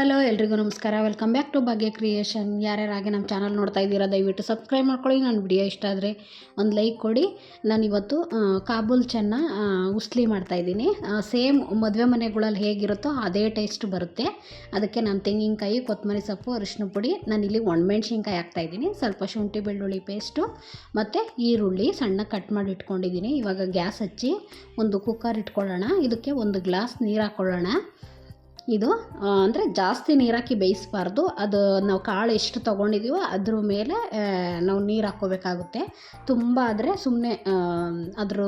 ಎಲ್ಲರಿಗೂ ನಮಸ್ಕಾರ. Welcome back to Bhagya creation ಯಾರ್ಯಾರಾಗಿ ನಮ್ಮ ಚಾನಲ್ ನೋಡ್ತಾ ಇದ್ದೀರಾ, ದಯವಿಟ್ಟು ಸಬ್ಸ್ಕ್ರೈಬ್ ಮಾಡ್ಕೊಳ್ಳಿ. ನನ್ನ ವಿಡಿಯೋ ಇಷ್ಟ ಆದರೆ ಒಂದು ಲೈಕ್ ಕೊಡಿ. ನಾನಿವತ್ತು ಇವತ್ತು ಕಾಬೂಲ್ ಚೆನ್ನ ಉಸ್ಲಿ ಮಾಡ್ತಾಯಿದ್ದೀನಿ ಸೇಮ್ ಮದುವೆ ಮನೆಗಳಲ್ಲಿ ಹೇಗಿರುತ್ತೋ ಅದೇ ಟೇಸ್ಟ್ ಬರುತ್ತೆ. ಅದಕ್ಕೆ ನಾನು ತೆಂಗಿನಕಾಯಿ ಕೊತ್ತಂಬರಿ ಸೊಪ್ಪು, ಅರಿಶಿನ ಪುಡಿ. ನಾನಿಲ್ಲಿ ಒಣಮೆಣ್ಸಿನ್ಕಾಯಿ ಹಾಕ್ತಾಯಿದ್ದೀನಿ ಸ್ವಲ್ಪ ಶುಂಠಿ ಬೆಳ್ಳುಳ್ಳಿ ಪೇಸ್ಟು ಮತ್ತು ಈರುಳ್ಳಿ ಸಣ್ಣ ಕಟ್ ಮಾಡಿ ಇಟ್ಕೊಂಡಿದ್ದೀನಿ. ಇವಾಗ ಗ್ಯಾಸ್ ಹಚ್ಚಿ ಒಂದು ಕುಕ್ಕರ್ ಇಟ್ಕೊಳ್ಳೋಣ. ಇದಕ್ಕೆ ಒಂದು ಗ್ಲಾಸ್ ನೀರು ಹಾಕ್ಕೊಳ್ಳೋಣ ಇದು ಅಂದರೆ ಜಾಸ್ತಿ ನೀರಾಕಿ ಬೇಯಿಸಬಾರ್ದು. ಅದು ನಾವು ಕಾಳು ಎಷ್ಟು ತೊಗೊಂಡಿದ್ದೀವೋ ಅದ್ರ ಮೇಲೆ ನಾವು ನೀರು ಹಾಕ್ಕೋಬೇಕಾಗುತ್ತೆ ತುಂಬ ಆದರೆ ಸುಮ್ಮನೆ ಅದ್ರ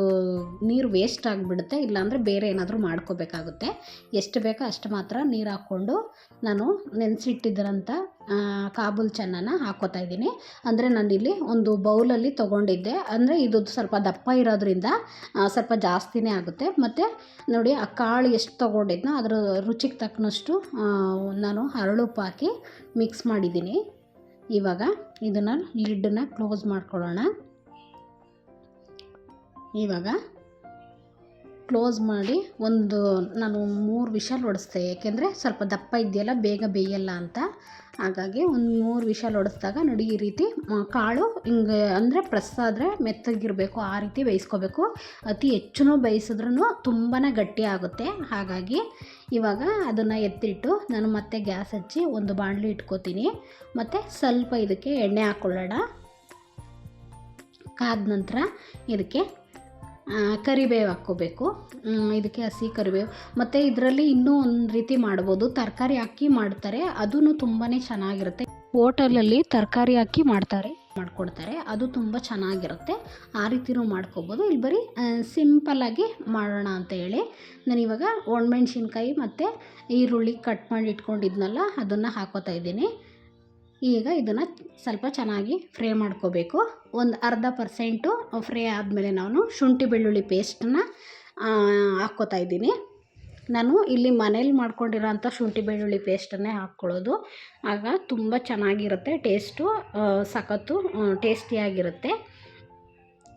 ನೀರು ವೇಸ್ಟ್ ಆಗಿಬಿಡುತ್ತೆ. ಇಲ್ಲಾಂದರೆ ಬೇರೆ ಏನಾದರೂ ಮಾಡ್ಕೋಬೇಕಾಗುತ್ತೆ. ಎಷ್ಟು ಬೇಕೋ ಅಷ್ಟು ಮಾತ್ರ ನೀರು ಹಾಕ್ಕೊಂಡು ನಾನು ನೆನೆಸಿಟ್ಟಿದ್ರಂಥ ಕಾಬೂಲ್ ಚೆನ್ನನ ಹಾಕ್ಕೋತಾ ಇದ್ದೀನಿ. ಅಂದರೆ ನಾನಿಲ್ಲಿ ಒಂದು ಬೌಲಲ್ಲಿ ತೊಗೊಂಡಿದ್ದೆ. ಅಂದರೆ ಇದು ಸ್ವಲ್ಪ ದಪ್ಪ ಇರೋದ್ರಿಂದ ಸ್ವಲ್ಪ ಜಾಸ್ತಿನೇ ಆಗುತ್ತೆ. ಮತ್ತು ನೋಡಿ, ಆ ಕಾಳು ಎಷ್ಟು ತೊಗೊಂಡಿದ್ನೋ ಅದರ ರುಚಿಗೆ ತಕ್ಕನಷ್ಟು ನಾನು ಹರಳುಪ್ಪು ಹಾಕಿ ಮಿಕ್ಸ್ ಮಾಡಿದ್ದೀನಿ. ಇವಾಗ ಇದನ್ನು ಲಿಡ್ಡನ್ನು ಕ್ಲೋಸ್ ಮಾಡ್ಕೊಳ್ಳೋಣ. ಇವಾಗ ಕ್ಲೋಸ್ ಮಾಡಿ ಒಂದು ನಾನು ಮೂರು ವಿಷಲ್ ಹೊಡೆಸ್ದೆ ಏಕೆಂದರೆ ಸ್ವಲ್ಪ ದಪ್ಪ ಇದೆಯಲ್ಲ ಬೇಗ ಬೇಯಲ್ಲ ಅಂತ. ಹಾಗಾಗಿ ಒಂದು ಮೂರು ವಿಷಲ್ ಹೊಡೆಸ್ದಾಗ ನೋಡಿ ಈ ರೀತಿ ಕಾಳು ಹಿಂಗೆ ಅಂದರೆ ಪ್ರೆಸ್ ಆದರೆ ಮೆತ್ತಗಿರಬೇಕು, ಆ ರೀತಿ ಬೇಯಿಸ್ಕೋಬೇಕು. ಅತಿ ಹೆಚ್ಚು ಬೇಯಿಸಿದ್ರೂ ತುಂಬಾ ಗಟ್ಟಿ ಆಗುತ್ತೆ. ಹಾಗಾಗಿ ಇವಾಗ ಅದನ್ನು ಎತ್ತಿಟ್ಟು ನಾನು ಮತ್ತೆ ಗ್ಯಾಸ್ ಹಚ್ಚಿ ಒಂದು ಬಾಣಲಿ ಇಟ್ಕೋತೀನಿ. ಮತ್ತು ಸ್ವಲ್ಪ ಇದಕ್ಕೆ ಎಣ್ಣೆ ಹಾಕ್ಕೊಳ್ಳೋಣ ಕಾದ ನಂತರ ಇದಕ್ಕೆ ಕರಿಬೇವು ಹಾಕ್ಕೋಬೇಕು. ಇದಕ್ಕೆ ಹಸಿ ಕರಿಬೇವು. ಮತ್ತು ಇದರಲ್ಲಿ ಇನ್ನೂ ಒಂದು ರೀತಿ ಮಾಡ್ಬೋದು. ತರಕಾರಿ ಹಾಕಿ ಮಾಡ್ತಾರೆ. ಅದೂ ತುಂಬಾ ಚೆನ್ನಾಗಿರುತ್ತೆ. ಹೋಟೆಲಲ್ಲಿ ತರಕಾರಿ ಹಾಕಿ ಮಾಡ್ತಾರೆ, ಮಾಡ್ಕೊಡ್ತಾರೆ. ಅದು ತುಂಬ ಚೆನ್ನಾಗಿರುತ್ತೆ. ಆ ರೀತಿನೂ ಮಾಡ್ಕೋಬೋದು. ಇಲ್ಲಿ ಬರೀ ಸಿಂಪಲ್ಲಾಗಿ ಮಾಡೋಣ ಅಂತ ಹೇಳಿ. ನಾನಿವಾಗ ಒಣಮೆಣ್ಸಿನ್ಕಾಯಿ ಮತ್ತು ಈರುಳ್ಳಿ ಕಟ್ ಮಾಡಿ ಇಟ್ಕೊಂಡಿದ್ನಲ್ಲ, ಅದನ್ನು ಹಾಕೋತಾ ಇದ್ದೀನಿ. ಈಗ ಇದನ್ನು ಸ್ವಲ್ಪ ಚೆನ್ನಾಗಿ ಫ್ರೈ ಮಾಡ್ಕೋಬೇಕು. ಒಂದು ಅರ್ಧ ಪರ್ಸೆಂಟು ಫ್ರೈ ಆದಮೇಲೆ ನಾನು ಶುಂಠಿ ಬೆಳ್ಳುಳ್ಳಿ ಪೇಸ್ಟನ್ನ ಹಾಕ್ಕೋತಾ ಇದ್ದೀನಿ. ನಾನು ಇಲ್ಲಿ ಮನೇಲಿ ಮಾಡ್ಕೊಂಡಿರೋಂಥ ಶುಂಠಿ ಬೆಳ್ಳುಳ್ಳಿ ಪೇಸ್ಟನ್ನೇ ಹಾಕ್ಕೊಳ್ಳೋದು. ಆಗ ತುಂಬ ಚೆನ್ನಾಗಿರುತ್ತೆ ಟೇಸ್ಟು ಸಖತ್ತು ಟೇಸ್ಟಿಯಾಗಿರುತ್ತೆ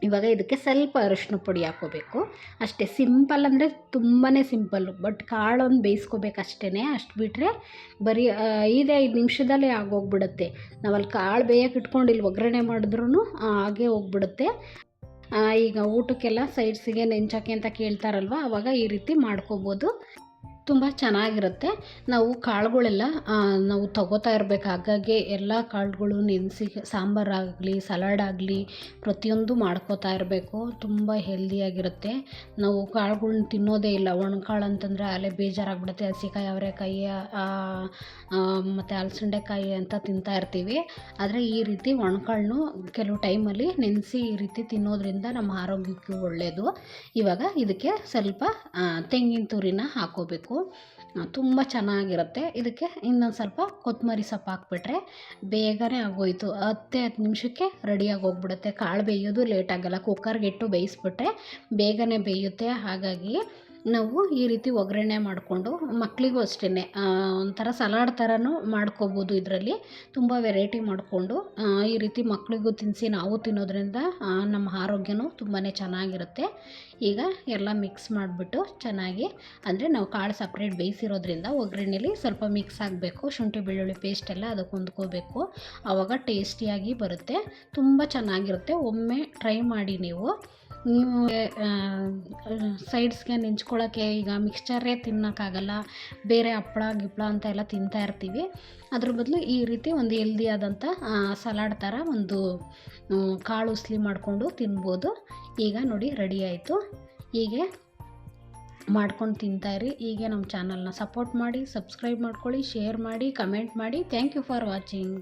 ಇವಾಗ ಇದಕ್ಕೆ ಸ್ವಲ್ಪ ಅರಿಶಿನ ಪುಡಿ ಹಾಕ್ಕೋಬೇಕು. ಅಷ್ಟೇ ಸಿಂಪಲ್ ಅಂದರೆ ತುಂಬಾ ಸಿಂಪಲ್ಲು ಬಟ್ ಕಾಳೊಂದು ಬೇಯಿಸ್ಕೋಬೇಕು ಅಷ್ಟೇ ಅಷ್ಟು ಬಿಟ್ಟರೆ ಬರೀ ಆ, ಐದೇ ಐದು ನಿಮಿಷದಲ್ಲೇ ಆಗೋಗ್ಬಿಡುತ್ತೆ. ನಾವಲ್ಲಿ ಕಾಳು ಬೇಯಕ್ಕೆ ಇಟ್ಕೊಂಡು ಇಲ್ಲಿ ಒಗ್ಗರಣೆ ಮಾಡಿದ್ರೂ ಹಾಗೆ ಹೋಗ್ಬಿಡುತ್ತೆ. ಈಗ ಊಟಕ್ಕೆಲ್ಲ ಸೈಡ್ಸಿಗೆ ನೆಂಚಾಕೆ ಅಂತ ಕೇಳ್ತಾರಲ್ವ ಆವಾಗ ಈ ರೀತಿ ಮಾಡ್ಕೋಬೋದು. ತುಂಬ ಚೆನ್ನಾಗಿರುತ್ತೆ. ನಾವು ಕಾಳುಗಳೆಲ್ಲ ನಾವು ತಗೋತಾ ಇರಬೇಕು. ಹಾಗಾಗಿ ಎಲ್ಲ ಕಾಳುಗಳು, ನೆನೆಸಿ ಸಾಂಬಾರಾಗಲಿ ಸಲಾಡ್ ಆಗಲಿ, ಪ್ರತಿಯೊಂದು ಮಾಡ್ಕೋತಾ ಇರಬೇಕು. ತುಂಬ ಹೆಲ್ದಿಯಾಗಿರುತ್ತೆ ನಾವು ಕಾಳುಗಳ್ನ ತಿನ್ನೋದೇ ಇಲ್ಲ. ಒಣಕಾಳು ಅಂತಂದರೆ ಅಲ್ಲೇ ಬೇಜಾರಾಗ್ಬಿಡುತ್ತೆ. ಹಸಿಕಾಯಿ, ಅವರೆಕಾಯಿ ಮತ್ತು ಅಲಸಂಡೆಕಾಯಿ ಅಂತ ತಿಂತಾ ಇರ್ತೀವಿ. ಆದರೆ ಈ ರೀತಿ ಒಣಕಾಳನ್ನು ಕೆಲವು ಟೈಮಲ್ಲಿ ನೆನೆಸಿ ಈ ರೀತಿ ತಿನ್ನೋದ್ರಿಂದ ನಮ್ಮ ಆರೋಗ್ಯಕ್ಕೆ ಒಳ್ಳೆಯದು ಇವಾಗ ಇದಕ್ಕೆ ಸ್ವಲ್ಪ ತೆಂಗಿನ ತುರಿನ ಹಾಕ್ಕೋಬೇಕು ತುಂಬ ಚೆನ್ನಾಗಿರುತ್ತೆ. ಇದಕ್ಕೆ ಇನ್ನೊಂದು ಸ್ವಲ್ಪ ಕೊತ್ತಂಬರಿ ಸೊಪ್ಪು ಹಾಕ್ಬಿಟ್ರೆ ಬೇಗನೆ ಆಗೋಯಿತು. ಹತ್ತೇ ಹತ್ತು ನಿಮಿಷಕ್ಕೆ ರೆಡಿಯಾಗಿ ಹೋಗ್ಬಿಡುತ್ತೆ. ಕಾಳು ಬೇಯೋದು ಲೇಟ್ ಕುಕ್ಕರ್ಗಿಟ್ಟು ಕುಕ್ಕರ್ಗೆ ಇಟ್ಟು ಬೇಯಿಸ್ಬಿಟ್ರೆ ಬೇಗನೆ ಬೇಯುತ್ತೆ. ಹಾಗಾಗಿ ನಾವು ಈ ರೀತಿ ಒಗ್ಗರಣೆ ಮಾಡಿಕೊಂಡು ಮಕ್ಕಳಿಗೂ ಅಷ್ಟೇ ಒಂಥರ ಸಲಾಡ್ ಥರನೂ ಮಾಡ್ಕೋಬೋದು ಇದರಲ್ಲಿ. ತುಂಬ ವೆರೈಟಿ ಮಾಡಿಕೊಂಡು ಈ ರೀತಿ ಮಕ್ಕಳಿಗೂ ತಿನ್ನಿಸಿ ನಾವು ತಿನ್ನೋದ್ರಿಂದ ನಮ್ಮ ಆರೋಗ್ಯನೂ ತುಂಬಾ ಚೆನ್ನಾಗಿರುತ್ತೆ. ಈಗ ಎಲ್ಲ ಮಿಕ್ಸ್ ಮಾಡಿಬಿಟ್ಟು ಚೆನ್ನಾಗಿ, ಅಂದರೆ ನಾವು ಕಾಳು ಸಪ್ರೇಟ್ ಬೇಯಿಸಿರೋದ್ರಿಂದ ಒಗ್ಗರಣೆಲಿ ಸ್ವಲ್ಪ ಮಿಕ್ಸ್ ಆಗಬೇಕು. ಶುಂಠಿ ಬೆಳ್ಳುಳ್ಳಿ ಪೇಸ್ಟ್ ಎಲ್ಲ ಅದಕ್ಕೆ ಹೊಂದ್ಕೋಬೇಕು. ಆವಾಗ ಟೇಸ್ಟಿಯಾಗಿ ಬರುತ್ತೆ, ತುಂಬ ಚೆನ್ನಾಗಿರುತ್ತೆ. ಒಮ್ಮೆ ಟ್ರೈ ಮಾಡಿ ನೀವು. ನೀವು ಸೈಡ್ಸ್ಗೆ ನೆಂಚ್ಕೊಳ್ಳೋಕ್ಕೆ ಈಗ ಮಿಕ್ಸ್ಚರೇ ತಿನ್ನೋಕ್ಕಾಗಲ್ಲ. ಬೇರೆ ಹಪ್ಪಳ, ಗಿಪ್ಪಳ ಅಂತ ಎಲ್ಲ ತಿಂತಾ ಇರ್ತೀವಿ. ಅದ್ರ ಬದಲು ಈ ರೀತಿ ಒಂದು ಹೆಲ್ದಿ ಆದಂಥ ಸಲಾಡ್ ಥರ ಒಂದು ಕಾಳು ಉಸ್ಲಿ ಮಾಡಿಕೊಂಡು ತಿನ್ಬೋದು. ಈಗ ನೋಡಿ ರೆಡಿ ಆಯಿತು. ಹೀಗೆ ಮಾಡ್ಕೊಂಡು ತಿಂತಾಯಿರಿ ಹೀಗೆ ನಮ್ಮ ಚಾನಲ್ನ ಸಪೋರ್ಟ್ ಮಾಡಿ ಸಬ್ಸ್ಕ್ರೈಬ್ ಮಾಡ್ಕೊಳ್ಳಿ ಶೇರ್ ಮಾಡಿ ಕಮೆಂಟ್ ಮಾಡಿ. Thank you for watching